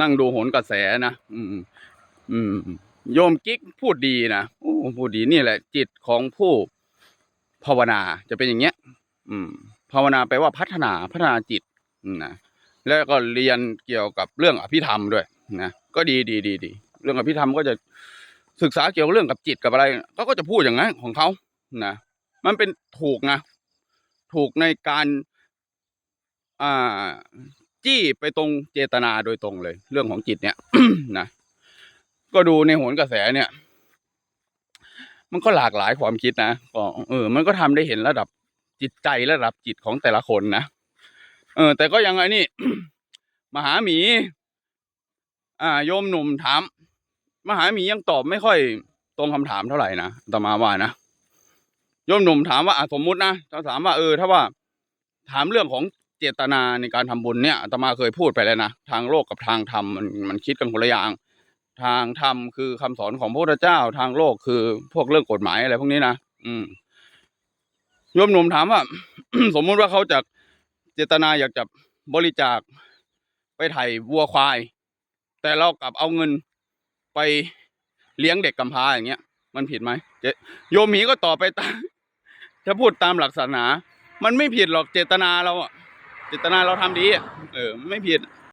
นั่งดูโหนกระแสนะอืม อืม โยมกิ๊กพูดดีนะโอ้พูดดีนี่แหละ จิตของผู้ภาวนาจะเป็นอย่างเงี้ย อืม ภาวนาแปลว่าพัฒนาพัฒนาจิตนะแล้วก็เรียนเกี่ยวกับเรื่องอภิธรรมด้วยนะก็ดีดีดีดีเรื่องอภิธรรมก็จะศึกษาเกี่ยวกับเรื่องกับจิตกับอะไรเขาก็จะพูดอย่างนั้นของเขานะมันเป็นถูกนะถูกในการอ่า จี้ไปตรงเจตนาโดยตรงเลย เรื่องของจิตเนี่ยนะก็ดูในโหนกระแสเนี่ย มันก็หลากหลายความคิดนะก็เออ มันก็ทำได้เห็นระดับจิตใจระดับจิตของแต่ละคนนะเออ แต่ก็ยังไงนี่มหาหมี อ่า โยมหนุ่มถาม มหาหมียังตอบไม่ค่อยตรงคำถามเท่าไหร่นะอาตมาว่านะโยมหนุ่มถามว่าอสมมุตินะถ้าถามว่าเออ ถ้าว่า ถามเรื่องของ เจตนาในการทำบุญเนี่ยอาตมาเคยพูดไปแล้วนะทางโลกกับทางธรรมมันมันคิดกันคนละอย่าง ทางธรรมคือคำสอนของพระพุทธเจ้าทางโลกคือพวกเรื่องกฎหมายอะไรพวกนี้นะอืมโยมหนุ่มถามว่า สมมุติว่าเขาจะเจตนาอยากจะบริจาคไปไถ่วัวควาย แต่เรากลับเอาเงินไปเลี้ยงเด็กกำพร้าอย่างเงี้ย มันผิดไหมโยมหมีก็ตอบไปตามถ้าพูดตามหลักศาสนา มันไม่ผิดหรอกเจตนาเราอะ เจตนาเราทำดีอะเออ ไม่ผิด